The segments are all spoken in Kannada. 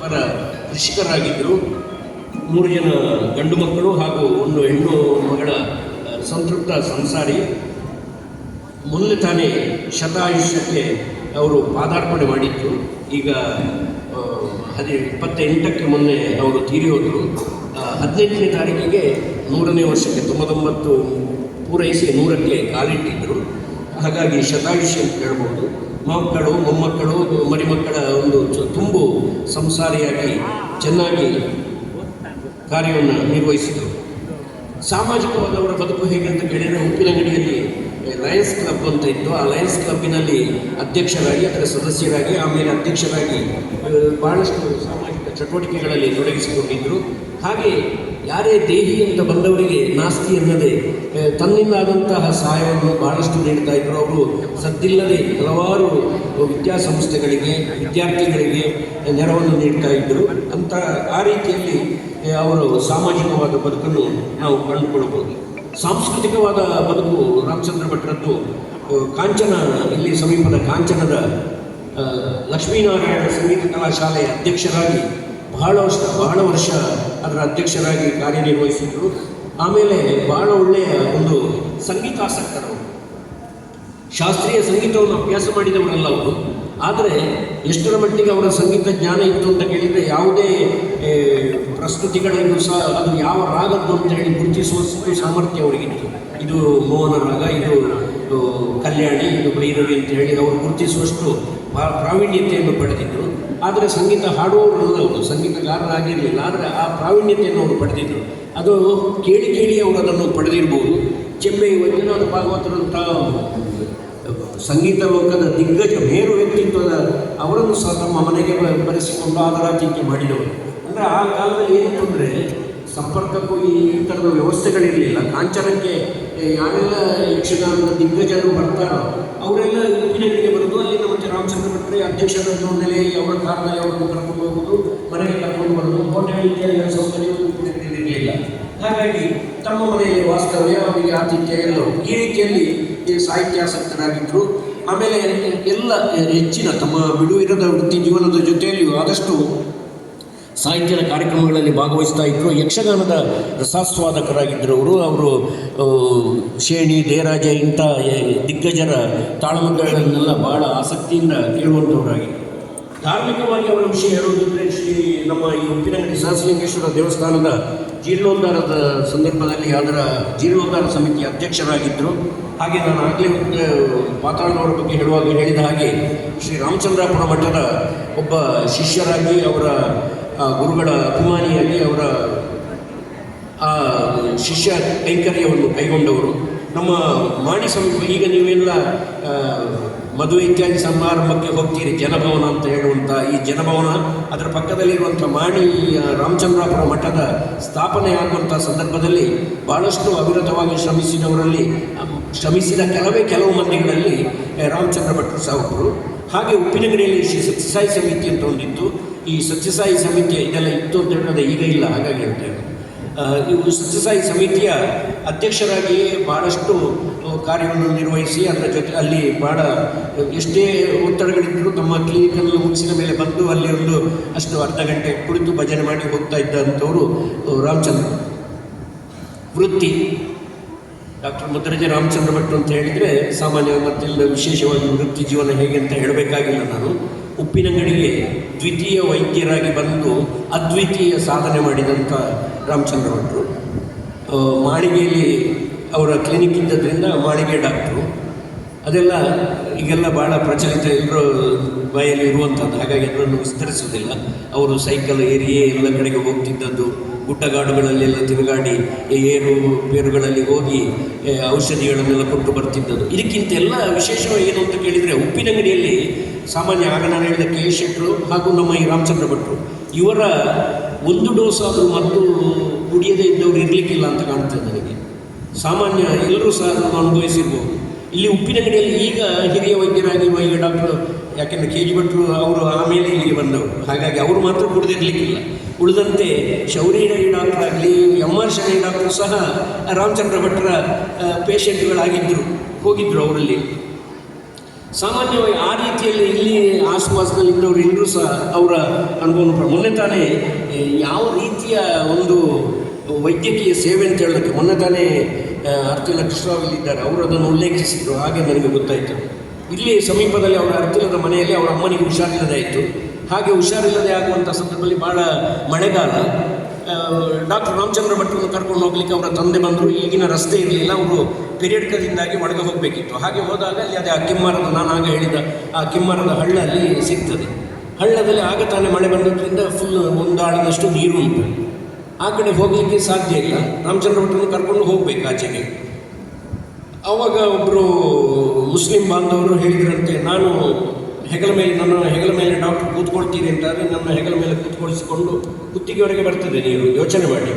ಪರ ಕೃಷಿಕರಾಗಿದ್ದರು. ಮೂರು ಜನ ಗಂಡು ಮಕ್ಕಳು ಹಾಗೂ ಒಂದು ಹೆಣ್ಣು ಮಗಳ ಸಂತೃಪ್ತ ಸಂಸಾರಿ. ಮೊನ್ನೆ ತಾನೇ ಶತಾಯುಷ್ಯಕ್ಕೆ ಅವರು ಪಾದಾರ್ಪಣೆ ಮಾಡಿದ್ದು ಈಗ ಹದಿ, ಇಪ್ಪತ್ತೆಂಟಕ್ಕೆ ಮೊನ್ನೆ ಅವರು ತೀರಿ ಹೋದರು. ಹದಿನೆಂಟನೇ ತಾರೀಕಿಗೆ ನೂರನೇ ವರ್ಷಕ್ಕೆ ತೊಂಬತ್ತೊಂಬತ್ತು ಪೂರೈಸಿ ನೂರಕ್ಕೆ ಕಾಲಿಟ್ಟಿದ್ದರು ಹಾಗಾಗಿ ಶತಾಯುಷ್ಯ ಅಂತ ಹೇಳ್ಬೋದು. ಮಕ್ಕಳು, ಮೊಮ್ಮಕ್ಕಳು, ಮರಿಮಕ್ಕಳ ಒಂದು ತುಂಬು ಸಂಸಾರಿಯಾಗಿ ಚೆನ್ನಾಗಿ ಕಾರ್ಯವನ್ನು ನಿರ್ವಹಿಸಿದರು. ಸಾಮಾಜಿಕವಾದವರ ಬದುಕು ಹೇಗೆ ಅಂತ ಕೇಳಿದರೆ ಉಪ್ಪಿನಂಗಡಿಯಲ್ಲಿ ಲಯನ್ಸ್ ಕ್ಲಬ್ ಅಂತ ಇತ್ತು. ಆ ಲಯನ್ಸ್ ಕ್ಲಬ್ಬಿನಲ್ಲಿ ಅಧ್ಯಕ್ಷರಾಗಿ, ಅದರ ಸದಸ್ಯರಾಗಿ, ಆಮೇಲೆ ಅಧ್ಯಕ್ಷರಾಗಿ ಬಹಳಷ್ಟು ಸಾಮಾಜಿಕ ಚಟುವಟಿಕೆಗಳಲ್ಲಿ ತೊಡಗಿಸಿಕೊಂಡಿದ್ದರು. ಹಾಗೆ ಯಾರೇ ದೇಹಿ ಅಂತ ಬಂದವರಿಗೆ ನಾಸ್ತಿ ಎನ್ನದೆ ತನ್ನಿಂದಾದಂತಹ ಸಹಾಯವನ್ನು ಬಹಳಷ್ಟು ನೀಡ್ತಾ ಇದ್ದರು ಅವರು. ಸದ್ದಿಲ್ಲದೆ ಹಲವಾರು ವಿದ್ಯಾಸಂಸ್ಥೆಗಳಿಗೆ, ವಿದ್ಯಾರ್ಥಿಗಳಿಗೆ ನೆರವನ್ನು ನೀಡ್ತಾ ಇದ್ದರು ಅಂತ ಆ ರೀತಿಯಲ್ಲಿ ಅವರು ಸಾಮಾಜಿಕವಾದ ಬದುಕನ್ನು ನಾವು ಕಂಡುಕೊಳ್ಳಬಹುದು ಸಾಂಸ್ಕೃತಿಕವಾದ ಬದುಕು ರಾಮಚಂದ್ರ ಭಟ್ರದ್ದು ಕಾಂಚನ, ಇಲ್ಲಿ ಸಮೀಪದ ಕಾಂಚನದ ಲಕ್ಷ್ಮೀನಾರಾಯಣ ಸಂಗೀತ ಕಲಾಶಾಲೆಯ ಅಧ್ಯಕ್ಷರಾಗಿ ಬಹಳ ವರ್ಷ ಬಹಳ ವರ್ಷ ಅದರ ಅಧ್ಯಕ್ಷರಾಗಿ ಕಾರ್ಯನಿರ್ವಹಿಸಿದ್ರು ಆಮೇಲೆ ಬಹಳ ಒಳ್ಳೆಯ ಒಂದು ಸಂಗೀತಾಸಕ್ತರು ಶಾಸ್ತ್ರೀಯ ಸಂಗೀತವನ್ನು ಅಭ್ಯಾಸ ಮಾಡಿದವರಲ್ಲ ಅವರು. ಆದರೆ ಎಷ್ಟರ ಮಟ್ಟಿಗೆ ಅವರ ಸಂಗೀತ ಜ್ಞಾನ ಇತ್ತು ಅಂತ ಕೇಳಿದರೆ ಯಾವುದೇ ಪ್ರಸ್ತುತಿಗಳನ್ನು ಸಹ ಅದು ಯಾವ ರಾಗದ್ದು ಅಂತ ಹೇಳಿ ಗುರುತಿಸುವಷ್ಟು ಸಾಮರ್ಥ್ಯ ಅವರಿಗಿತ್ತು ಇದು ಮೋಹನ ರಾಗ, ಇದು ಕಲ್ಯಾಣಿ, ಇದು ಭೈರವಿ ಅಂತ ಹೇಳಿ ಅವರು ಗುರುತಿಸುವಷ್ಟು ಪ್ರಾವೀಣ್ಯತೆಯನ್ನು ಪಡೆದಿದ್ದರು. ಆದರೆ ಸಂಗೀತ ಹಾಡುವವರಲ್ಲ ಅವರು, ಸಂಗೀತಗಾರರಾಗಿರಲಿಲ್ಲ. ಆದರೆ ಆ ಪ್ರಾವೀಣ್ಯತೆಯನ್ನು ಅವರು ಪಡೆದಿದ್ದರು ಅದು ಕೇಳಿ ಕೇಳಿ ಅವರು ಅದನ್ನು ಪಡೆದಿರ್ಬೋದು. ಚೆಂಬೆ ವೈದ್ಯನಾಥ ಭಾಗವತರಂಥ ಸಂಗೀತ ಲೋಕದ ದಿಗ್ಗಜ ಮೇರು ವ್ಯಕ್ತಿತ್ವದ ಅವರನ್ನು ಸಹ ತಮ್ಮ ಮನೆಗೆ ಬರೆಸಿಕೊಂಡು ಆದರಾತಿಥ್ಯ ಮಾಡಿದವರು. ಅಂದರೆ ಆ ಕಾಲದಲ್ಲಿ ಏನಿತ್ತು ಅಂದರೆ, ಸಂಪರ್ಕಕ್ಕೂ ಈ ಥರದ ವ್ಯವಸ್ಥೆಗಳಿರಲಿಲ್ಲ. ಕಾಂಚನಕ್ಕೆ ಯಾವೆಲ್ಲ ಯಕ್ಷಗಾನದ ದಿಗ್ಗಜರು ಬರ್ತಾರೋ, ಅವರೆಲ್ಲ ಉಪ್ಪಿನಂಗಡಿಗೆ ಬರೆದು ರಾಮಚಂದ್ರ ಭಟ್ರಿ ಅಧ್ಯಕ್ಷರನ್ನು ನೆಲೆಯಲ್ಲಿ ಅವರ ಕಾರಣದಲ್ಲಿ ಅವರನ್ನು ಕರ್ಕೊಂಡು ಹೋಗುವುದು ಮನೆಗೆ ಕರ್ಕೊಂಡು ಬರುವುದು. ಹೋಟೆಲ್ ಇತ್ಯಾದಿಗಳ ಸೌಕರ್ಯ ಉಪ್ಪಿನಂಗಡಿಯಲ್ಲಿ ಇರಲಿಲ್ಲ ಹಾಗಾಗಿ ತಮ್ಮ ಮನೆಯಲ್ಲಿ ವಾಸ್ತವ್ಯ ಅವರಿಗೆ ಆತಿಥ್ಯ ಎಲ್ಲ ಈ ರೀತಿಯಲ್ಲಿ ಸಾಹಿತ್ಯಾಸಕ್ತರಾಗಿದ್ದರು ಆಮೇಲೆ ಎಲ್ಲ ಹೆಚ್ಚಿನ ತಮ್ಮ ಬಿಡುವಿರದ ವೃತ್ತಿ ಜೀವನದ ಜೊತೆಯಲ್ಲಿಯೂ ಆದಷ್ಟು ಸಾಹಿತ್ಯದ ಕಾರ್ಯಕ್ರಮಗಳಲ್ಲಿ ಭಾಗವಹಿಸ್ತಾ ಇದ್ದರು ಯಕ್ಷಗಾನದ ರಸಾಸ್ವಾದಕರಾಗಿದ್ದರು ಅವರು. ಅವರು ಶೇಣಿ ದೇರಾಜ ಇಂಥ ದಿಗ್ಗಜರ ತಾಳಮದ್ದಗಳನ್ನೆಲ್ಲ ಬಹಳ ಆಸಕ್ತಿಯಿಂದ ಕೇಳುವಂಥವರಾಗಿದ್ದರು. ಧಾರ್ಮಿಕವಾಗಿ ಅವರ ವಿಷಯ ಹೇಳುವುದಿದ್ರೆ ಶ್ರೀ ನಮ್ಮ ಈ ಉಪ್ಪಿನಂಗಡಿ ಸಹಸಲಿಂಗೇಶ್ವರ ದೇವಸ್ಥಾನದ ಜೀರ್ಣೋದ್ಧಾರದ ಸಂದರ್ಭದಲ್ಲಿ ಅದರ ಜೀರ್ಣೋದ್ಧಾರ ಸಮಿತಿಯ ಅಧ್ಯಕ್ಷರಾಗಿದ್ದರು. ಹಾಗೆ ನಾನು ಆಗಲೇ ಪಾತಾಳನವರ ಬಗ್ಗೆ ಹೇಳುವಾಗ ಹೇಳಿದ ಹಾಗೆ ಶ್ರೀ ರಾಮಚಂದ್ರಾಪುರ ಮಠದ ಒಬ್ಬ ಶಿಷ್ಯರಾಗಿ ಅವರ ಗುರುಗಳ ಅಭಿಮಾನಿಯಾಗಿ ಅವರ ಆ ಶಿಷ್ಯ ಕೈಂಕರ್ಯವನ್ನು ಕೈಗೊಂಡವರು. ನಮ್ಮ ಮಾಣಿ ಸಮೀಪ ಈಗ ನೀವೆಲ್ಲ ಆ, ಮದುವೆ ಇತ್ಯಾದಿ ಸಮಾರಂಭಕ್ಕೆ ಹೋಗ್ತೀರಿ ಜನಭವನ ಅಂತ ಹೇಳುವಂಥ ಈ ಜನಭವನ ಅದರ ಪಕ್ಕದಲ್ಲಿರುವಂಥ ಮಾಣಿ ಆ, ರಾಮಚಂದ್ರಾಪುರ ಮಠದ ಸ್ಥಾಪನೆ ಆಗುವಂಥ ಸಂದರ್ಭದಲ್ಲಿ ಭಾಳಷ್ಟು ಅವಿರತವಾಗಿ ಶ್ರಮಿಸಿದವರಲ್ಲಿ ಶ್ರಮಿಸಿದ ಕೆಲವೇ ಕೆಲವು ಮಂದಿಗಳಲ್ಲಿ ರಾಮಚಂದ್ರ ಭಟ್ರು ಸಹ ಹಾಗೆ ಉಪ್ಪಿನಗರಿಯಲ್ಲಿ ಶ್ರೀ ಸತ್ಯಸಾಯಿ ಸಮಿತಿ ಅಂತ ಒಂದಿತ್ತು. ಈ ಸತ್ಯಸಾಯಿ ಸಮಿತಿಯ ಇದೆಲ್ಲ ಇತ್ತು ಅಂತ ಹೇಳಿದ್ರೆ ಈಗ ಇಲ್ಲ, ಹಾಗಾಗಿ ಹೇಳ್ತೇವೆ ಇವು ಸತ್ಯಸಾಯಿ ಸಮಿತಿಯ ಅಧ್ಯಕ್ಷರಾಗಿ ಭಾಳಷ್ಟು ಕಾರ್ಯವನ್ನು ನಿರ್ವಹಿಸಿ ಅದರ ಜೊತೆ ಅಲ್ಲಿ ಭಾಳ ಎಷ್ಟೇ ಒತ್ತಡಗಳಿದ್ದರೂ ತಮ್ಮ ಕ್ಲಿನಿಕಲ್ಲಿ ಮುಗಿಸಿದ ಮೇಲೆ ಬಂದು ಅಲ್ಲಿ ಒಂದು ಅಷ್ಟು ಅರ್ಧ ಗಂಟೆ ಕುಳಿತು ಭಜನೆ ಮಾಡಿ ಹೋಗ್ತಾ ಇದ್ದಂಥವರು ರಾಮಚಂದ್ರ. ವೃತ್ತಿ. ಡಾಕ್ಟರ್ ಮುದ್ರಜ ರಾಮಚಂದ್ರ ಭಟ್ ಅಂತ ಹೇಳಿದರೆ ಸಾಮಾನ್ಯ ಮತ್ತೆಲ್ಲ ವಿಶೇಷವಾಗಿ ವೃತ್ತಿ ಜೀವನ ಹೇಗೆ ಅಂತ ಹೇಳಬೇಕಾಗಿಲ್ಲ ನಾನು. ಉಪ್ಪಿನಂಗಡಿಗೆ ದ್ವಿತೀಯ ವೈದ್ಯರಾಗಿ ಬಂದು ಅದ್ವಿತೀಯ ಸಾಧನೆ ಮಾಡಿದಂಥ ರಾಮಚಂದ್ರ ಭಟ್ರು. ಮಾಳಿಗೆಯಲ್ಲಿ ಅವರ ಕ್ಲಿನಿಕ್ ಇದ್ದದ್ರಿಂದ ಮಾಳಿಗೆ ಡಾಕ್ಟ್ರು ಅದೆಲ್ಲ ಈಗೆಲ್ಲ ಭಾಳ ಪ್ರಚಲಿತ ಎಲ್ಲರೂ ಬಾಯಲ್ಲಿ ಇರುವಂಥದ್ದು ಹಾಗಾಗಿ ಅದನ್ನು ವಿಸ್ತರಿಸುವುದಿಲ್ಲ. ಅವರು ಸೈಕಲ್ ಏರಿಯೇ ಎಲ್ಲ ಕಡೆಗೆ ಹೋಗ್ತಿದ್ದದ್ದು. ಗುಡ್ಡಗಾಡುಗಳಲ್ಲೆಲ್ಲ ತಿರುಗಾಡಿ ಏರು ಬೇರುಗಳಲ್ಲಿ ಹೋಗಿ ಔಷಧಿಗಳನ್ನೆಲ್ಲ ಕೊಟ್ಟು ಬರ್ತಿದ್ದದ್ದು. ಇದಕ್ಕಿಂತ ಎಲ್ಲ ವಿಶೇಷವಾಗಿ ಏನು ಅಂತ ಕೇಳಿದರೆ, ಉಪ್ಪಿನಂಗಡಿಯಲ್ಲಿ ಸಾಮಾನ್ಯ ಆಗ ನಾನು ಹೇಳಿದ ಕೆ ಶೆಟ್ಟರು ಹಾಗೂ ನಮ್ಮ ಈ ರಾಮಚಂದ್ರ ಭಟ್ರು. ಇವರ ಒಂದು ಡೋಸ್ ಆದರೂ ಮತ್ತು ಕುಡಿಯದೇ ಇದ್ದವರು ಇರಲಿಕ್ಕಿಲ್ಲ ಅಂತ ಕಾಣ್ತದೆ ನನಗೆ. ಸಾಮಾನ್ಯ ಎಲ್ಲರೂ ಸಹ ಅನುಭವಿಸಿರ್ಬೋದು. ಇಲ್ಲಿ ಉಪ್ಪಿನಗಡಿಯಲ್ಲಿ ಈಗ ಹಿರಿಯ ವೈದ್ಯರಾಗಿರುವ ಈಗ ಡಾಕ್ಟರ್, ಯಾಕೆಂದರೆ ಕೆ ಜಿ ಭಟ್ರು ಅವರು ಆಮೇಲೆ ಇಲ್ಲಿಗೆ ಬಂದವರು. ಹಾಗಾಗಿ ಅವರು ಮಾತ್ರ ಕುಡಿದಿರಲಿಕ್ಕಿಲ್ಲ. ಉಳಿದಂತೆ ಶೌರಿ ಡಾಕ್ಟರ್ ಆಗಲಿ ಎಂ ಆರ್ ಶನಿ ಡಾಕ್ಟರ್ ಸಹ ರಾಮಚಂದ್ರ ಭಟ್ರ ಪೇಷಂಟ್ಗಳಾಗಿದ್ದರು ಹೋಗಿದ್ದರು ಅವರಲ್ಲಿ. ಸಾಮಾನ್ಯವಾಗಿ ಆ ರೀತಿಯಲ್ಲಿ ಇಲ್ಲಿ ಆಸುಪಾಸಿನಲ್ಲಿ ಇದ್ದವರು ಎಲ್ಲರೂ ಸಹ ಅವರ ಅನುಭವ ಮೊನ್ನೆ ತಾನೇ ಯಾವ ರೀತಿಯ ಒಂದು ವೈದ್ಯಕೀಯ ಸೇವೆ ಅಂತ ಹೇಳೋದಕ್ಕೆ, ಮೊನ್ನೆ ತಾನೇ ಆ, ಅರ್ತಿಲ ಕೃಷ್ಣರಾವ್ ಇದ್ದಾರೆ. ಅವರು ಅದನ್ನು ಉಲ್ಲೇಖಿಸಿದರು. ಹಾಗೆ ನನಗೆ ಗೊತ್ತಾಯಿತು. ಇಲ್ಲಿ ಸಮೀಪದಲ್ಲಿ ಅವರ ಅರ್ತಿಲದ ಮನೆಯಲ್ಲಿ ಅವರ ಅಮ್ಮನಿಗೆ ಹುಷಾರಿಲ್ಲದೆ ಆಯಿತು. ಹಾಗೆ ಹುಷಾರಿಲ್ಲದೆ ಆಗುವಂಥ ಸಂದರ್ಭದಲ್ಲಿ ಭಾಳ ಮಳೆಗಾಲ. ಡಾಕ್ಟರ್ ರಾಮಚಂದ್ರ ಭಟ್ರನ್ನು ಕರ್ಕೊಂಡು ಹೋಗ್ಲಿಕ್ಕೆ ಅವರ ತಂದೆ ಬಂದರು. ಈಗಿನ ರಸ್ತೆ ಇರಲಿಲ್ಲ. ಅವರು ಪಿರಿಯಡ್ಕದಿಂದಾಗಿ ಒಳಗೆ ಹೋಗಬೇಕಿತ್ತು. ಹಾಗೆ ಹೋದಾಗ ಅಲ್ಲಿ ಅದೇ ಆ ಕಿಮ್ಮರದ ನಾನು ಆಗ ಹೇಳಿದ ಆ ಕಿಮ್ಮರದ ಹಳ್ಳ ಅಲ್ಲಿ ಸಿಗ್ತದೆ. ಹಳ್ಳದಲ್ಲಿ ಆಗ ತಾನೇ ಮಳೆ ಬಂದಿದ್ದರಿಂದ ಫುಲ್ ಒಂದಾಳಿನಷ್ಟು ನೀರು ಉಂಟು. ಆ ಕಡೆ ಹೋಗಲಿಕ್ಕೆ ಸಾಧ್ಯ ಇಲ್ಲ. ರಾಮಚಂದ್ರ ಭಟ್ರನ್ನು ಕರ್ಕೊಂಡು ಹೋಗ್ಬೇಕು ಆಚೆಗೆ. ಆವಾಗ ಒಬ್ಬರು ಮುಸ್ಲಿಂ ಬಾಂಧವರು ಹೇಳಿದ್ರಂತೆ, ನಾನು ಹೆಗಲ ಮೇಲೆ, ನನ್ನ ಹೆಗಲ ಮೇಲೆ ಡಾಕ್ಟರ್ ಕೂತ್ಕೊಳ್ತೀನಿ ಅಂತಾದರೆ ನನ್ನ ಹೆಗಲ ಮೇಲೆ ಕೂತ್ಕೊಳಿಸಿಕೊಂಡು ಕುತ್ತಿಗೆವರೆಗೆ ಬರ್ತದೆ ನೀವು ಯೋಚನೆ ಮಾಡಿ.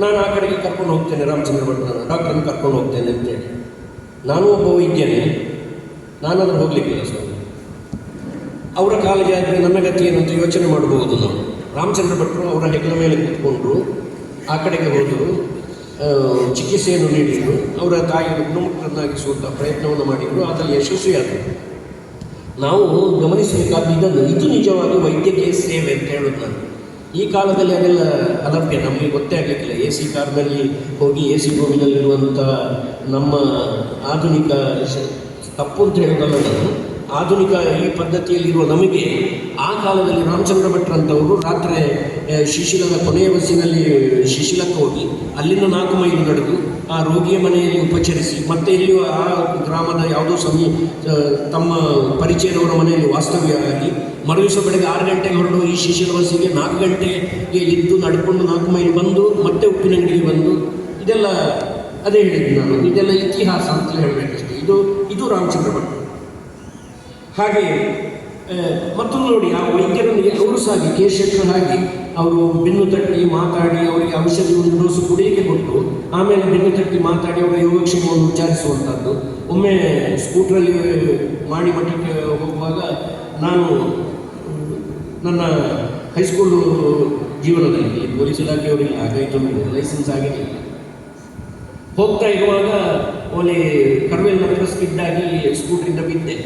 ನಾನು ಆ ಕಡೆಗೆ ಕರ್ಕೊಂಡು ಹೋಗ್ತೇನೆ, ರಾಮಚಂದ್ರ ಭಟ್ರನ್ನ, ಡಾಕ್ಟ್ರನ್ನು ಕರ್ಕೊಂಡು ಹೋಗ್ತೇನೆ ಅಂತೇಳಿ ನಾನು ಒಬ್ಬ ವೈದ್ಯನೇ. ನಾನಾದರೂ ಹೋಗಲಿಕ್ಕಿಲ್ಲ ಸ್ವಾಮಿ. ಅವರ ಕಾಲಿಗೆ ಆದರೆ ನನ್ನ ಗತಿ ಏನಂತ ಯೋಚನೆ ಮಾಡಬಹುದು ನಾವು. ರಾಮಚಂದ್ರ ಭಟ್ರು ಅವರ ಹೆಗಲ ಮೇಲೆ ಕೂತ್ಕೊಂಡ್ರು, ಆ ಕಡೆಗೆ ಹೋದರು ಚಿಕಿತ್ಸೆಯನ್ನು ನೀಡಿದರು, ಅವರ ತಾಯಿಯನ್ನು ಗುಣಮುಖರನ್ನಾಗಿಸುವಂಥ ಪ್ರಯತ್ನವನ್ನು ಮಾಡಿದರು, ಅದರಲ್ಲಿ ಯಶಸ್ವಿಯಾದರು. ನಾವು ಗಮನಿಸಬೇಕಾದ ಇದನ್ನು, ಇದು ನಿಜವಾಗಿ ವೈದ್ಯಕೀಯ ಸೇವೆ ಅಂತ ಹೇಳೋದು ನಾನು. ಈ ಕಾಲದಲ್ಲಿ ಅದೆಲ್ಲ ಅಲಭ್ಯ ನಮಗೆ ಗೊತ್ತೇ ಆಗಲಿಕ್ಕಿಲ್ಲ. ಎ ಸಿ ಕಾರ್ನಲ್ಲಿ ಹೋಗಿ ಎ ಸಿ ರೂಮಿನಲ್ಲಿರುವಂಥ ನಮ್ಮ ಆಧುನಿಕ ತಪ್ಪು ಅಂತ ಹೇಳೋದಲ್ಲ ನಾನು. ಆಧುನಿಕ ಈ ಪದ್ಧತಿಯಲ್ಲಿರುವ ನಮಗೆ ಆ ಕಾಲದಲ್ಲಿ ರಾಮಚಂದ್ರ ಭಟ್ರಂಥವರು ರಾತ್ರಿ ಶಿಶಿಲದ ಕೊನೆಯ ಬಸ್ಸಿನಲ್ಲಿ ಶಿಶಿಲಕ್ಕೆ ಹೋಗಿ ಅಲ್ಲಿಂದ ನಾಲ್ಕು ಮೈಲು ನಡೆದು ಆ ರೋಗಿಯ ಮನೆಯಲ್ಲಿ ಉಪಚರಿಸಿ ಮತ್ತೆ ಇಲ್ಲಿ ಆ ಗ್ರಾಮದ ಯಾವುದೋ ಸಮೀ ತಮ್ಮ ಪರಿಚಯದವರ ಮನೆಯಲ್ಲಿ ವಾಸ್ತವ್ಯವಾಗಿ ಮರುದಿವಸ ಬೆಳಗ್ಗೆ ಆರು ಗಂಟೆಗೆ ಹೊರಡು ಈ ಶಿಶಿಲ ಬಸ್ಸಿಗೆ ನಾಲ್ಕು ಗಂಟೆಗೆ ಇದ್ದು ನಡ್ಕೊಂಡು ನಾಲ್ಕು ಮೈಲು ಬಂದು ಮತ್ತೆ ಉಪ್ಪಿನಂಗಡಿಗೆ ಬಂದು ಇದೆಲ್ಲ ಅದೇ ಹೇಳಿದ್ದು ನಾನು. ಇದೆಲ್ಲ ಇತಿಹಾಸ ಅಂತ ಹೇಳಬೇಕಷ್ಟೇ. ಇದು ಇದು ರಾಮಚಂದ್ರ ಭಟ್. ಹಾಗೆ ಮತ್ತೊಂದು ನೋಡಿ, ಆ ವೈದ್ಯರೊಂದಿಗೆ ಅವರು ಸಹ ಹಾಗೆ ಕೆ ಶೆಟ್ಟರ್ ಅವರು ಬೆನ್ನು ತಟ್ಟಿ ಮಾತಾಡಿ ಅವರಿಗೆ ಔಷಧಿ ಒಂದು ಡೋಸು ಕುಡಿಯಕ್ಕೆ ಕೊಟ್ಟು, ಆಮೇಲೆ ಬೆನ್ನು ತಟ್ಟಿ ಮಾತಾಡಿ ಅವರ ಯೋಗಕ್ಷೇಮವನ್ನು ವಿಚಾರಿಸುವಂಥದ್ದು. ಒಮ್ಮೆ ಸ್ಕೂಟ್ರಲ್ಲಿ ಮಾಡಿ ಮಠಕ್ಕೆ ಹೋಗುವಾಗ ನಾನು, ನನ್ನ ಹೈಸ್ಕೂಲ್ ಜೀವನದಲ್ಲಿ ಪೊಲೀಸ್ ಇಲಾಖೆಯವರಿಲ್ಲ ಆಗೈತು ಲೈಸೆನ್ಸ್ ಆಗಿರಲಿಲ್ಲ ಹೋಗ್ತಾ ಇರುವಾಗ ಒಲೆ ಕರ್ವೆಲ್ ಹತ್ರ ಸ್ಕೂಟ್ರಿಂದ ಬಿದ್ದೆ.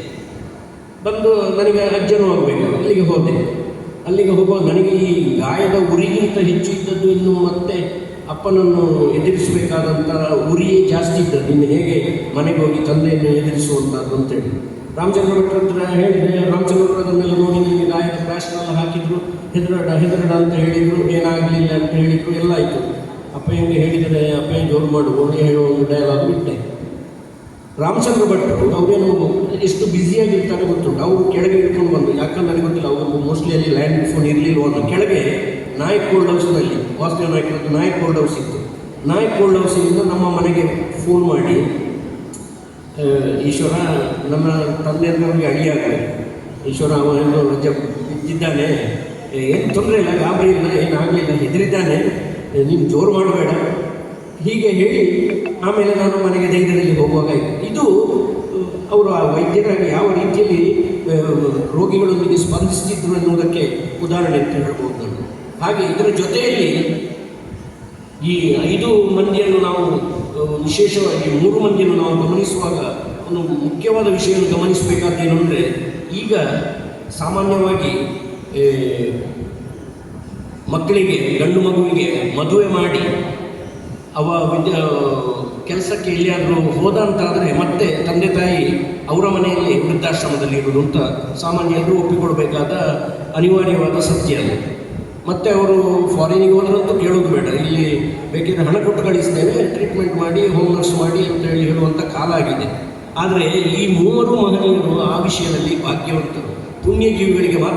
ಬಂದು ನನಗೆ ಅಜ್ಜನೂ ಆಗಬೇಕು. ಅಲ್ಲಿಗೆ ಹೋದೆ. ಅಲ್ಲಿಗೆ ಹೋಗುವಾಗ ನನಗೆ ಈ ಗಾಯದ ಉರಿಗಿಂತ ಹೆಚ್ಚು ಇದ್ದದ್ದು ಇನ್ನು ಮತ್ತೆ ಅಪ್ಪನನ್ನು ಎದುರಿಸಬೇಕಾದಂಥ ಉರಿಯೇ ಜಾಸ್ತಿ ಇದ್ದದ್ದು. ಇನ್ನು ಹೇಗೆ ಮನೆಗೆ ಹೋಗಿ ತಂದೆಯನ್ನು ಎದುರಿಸುವಂಥದ್ದು ಅಂತೇಳಿ ರಾಮಚಂದ್ರ ಭಟ್ರ ಹತ್ರ ಹೇಳಿದೆ. ರಾಮಚಂದ್ರ ಮೇಲೆ ನೋಡಿ ನನಗೆ ಗಾಯದ ಪ್ಲಾಸ್ಟ್ರೆಲ್ಲ ಹಾಕಿದ್ರು. ಹೆದರಡ ಹೆದರಡ ಅಂತ ಹೇಳಿದರು. ಏನಾಗಲಿಲ್ಲ ಅಂತ ಹೇಳಿದರು. ಎಲ್ಲ ಆಯಿತು. ಅಪ್ಪ ಹೆಂಗೆ ಹೇಳಿದರೆ, ಅಪ್ಪ ಜೋರು ಮಾಡು ಓಣಿ ಹೇಳುವ ಒಂದು ಡಯಲಾಗ್ ಬಿಟ್ಟೆ. ರಾಮಚಂದ್ರ ಭಟ್ರು ಅವರೇನು ಎಷ್ಟು ಬ್ಯುಸಿಯಾಗಿರ್ತಾರೆ ಗೊತ್ತುಂಟು ಅವರು ಕೆಳಗೆ ಇಟ್ಕೊಂಡು ಬಂದು, ಯಾಕಂದ್ರೆ ನನಗೆ ಗೊತ್ತಿಲ್ಲ, ಅವರು ಮೋಸ್ಟ್ಲಿ ಅಲ್ಲಿ ಲ್ಯಾಂಡ್ ಫೋನ್ ಇರಲಿಲ್ಲ ಅಂತ. ಕೆಳಗೆ ನಾಯಕ್ ಕೋಲ್ಡ್ ಹೌಸ್ನಲ್ಲಿ ವಾಸುದೇವ ನಾಯಕರದ್ದು ನಾಯಕ್ ಕೋಲ್ಡ್ ಹೌಸ್ ಇತ್ತು. ನಾಯಕ್ ಕೋಲ್ಡ್ ಹೌಸಿನಿಂದ ನಮ್ಮ ಮನೆಗೆ ಫೋನ್ ಮಾಡಿ ಈಶ್ವರ, ನಮ್ಮ ತಂದೆ ನಮಗೆ ಅಳಿಯಾಗಲಿ ಈಶ್ವರ, ಅವ ಏನು ರಜೆ ಬಿದ್ದಿದ್ದಾನೆ ಏನು ತೊಂದರೆ ಇಲ್ಲ, ಗಾಬರಿ ಇಲ್ಲ ಏನಾಗಲಿಲ್ಲ ಹೆದರಿದ್ದಾನೆ. ನೀನು ಜೋರು ಮಾಡಬೇಡ. ಹೀಗೆ ಹೇಳಿ ಆಮೇಲೆ ನಾನು ಮನೆಗೆ ಧೈರ್ಯದಲ್ಲಿ ಹೋಗುವಾಗ. ಇದು ಅವರು ಆ ವೈದ್ಯರಾಗಿ ಯಾವ ರೀತಿಯಲ್ಲಿ ರೋಗಿಗಳೊಂದಿಗೆ ಸ್ಪಂದಿಸ್ತಿದ್ರು ಎನ್ನುವುದಕ್ಕೆ ಉದಾಹರಣೆ ಅಂತ ಹೇಳ್ಬೋದು ಹಾಗೆ ಇದರ ಜೊತೆಯಲ್ಲಿ ಈ ಐದು ಮಂದಿಯನ್ನು ನಾವು ವಿಶೇಷವಾಗಿ ಮೂರು ಮಂದಿಯನ್ನು ನಾವು ಗಮನಿಸುವಾಗ ಒಂದು ಮುಖ್ಯವಾದ ವಿಷಯವನ್ನು ಗಮನಿಸಬೇಕಾದ್ದೇನು ಅಂದರೆ, ಈಗ ಸಾಮಾನ್ಯವಾಗಿ ಮಕ್ಕಳಿಗೆ, ಗಂಡು ಮಗುವಿಗೆ ಮದುವೆ ಮಾಡಿ ಅವ ವಿದ್ಯ ಕೆಲಸಕ್ಕೆ ಎಲ್ಲಿಯಾದರೂ ಹೋದ ಅಂತಾದರೆ ಮತ್ತೆ ತಂದೆ ತಾಯಿ ಅವರ ಮನೆಯಲ್ಲಿ ವೃದ್ಧಾಶ್ರಮದಲ್ಲಿ ಇರುವುದು ಅಂತ ಸಾಮಾನ್ಯ ಎಲ್ಲರೂ ಒಪ್ಪಿಕೊಳ್ಬೇಕಾದ ಅನಿವಾರ್ಯವಾದ ಸತ್ಯ ಅದು. ಮತ್ತೆ ಅವರು ಫಾರಿನಿಗೆ ಹೋದ್ರಂತೂ ಕೇಳೋದು ಬೇಡ. ಇಲ್ಲಿ ಬೇಕಿದ್ರೆ ಹಣ ಕೊಟ್ಟು ಕಳಿಸ್ತೇವೆ ಟ್ರೀಟ್ಮೆಂಟ್ ಮಾಡಿ ಹೋಮ್ ಮಾಡಿ ಅಂತ ಹೇಳಿ ಹೇಳುವಂಥ ಕಾಲ ಆಗಿದೆ. ಆದರೆ ಈ ಮೂವರು ಮಹನೀಯರು ಆ ವಿಷಯದಲ್ಲಿ ಭಾಗ್ಯವಂತರು, ಪುಣ್ಯಜೀವಿಗಳಿಗೆ ಮಾತ್ರ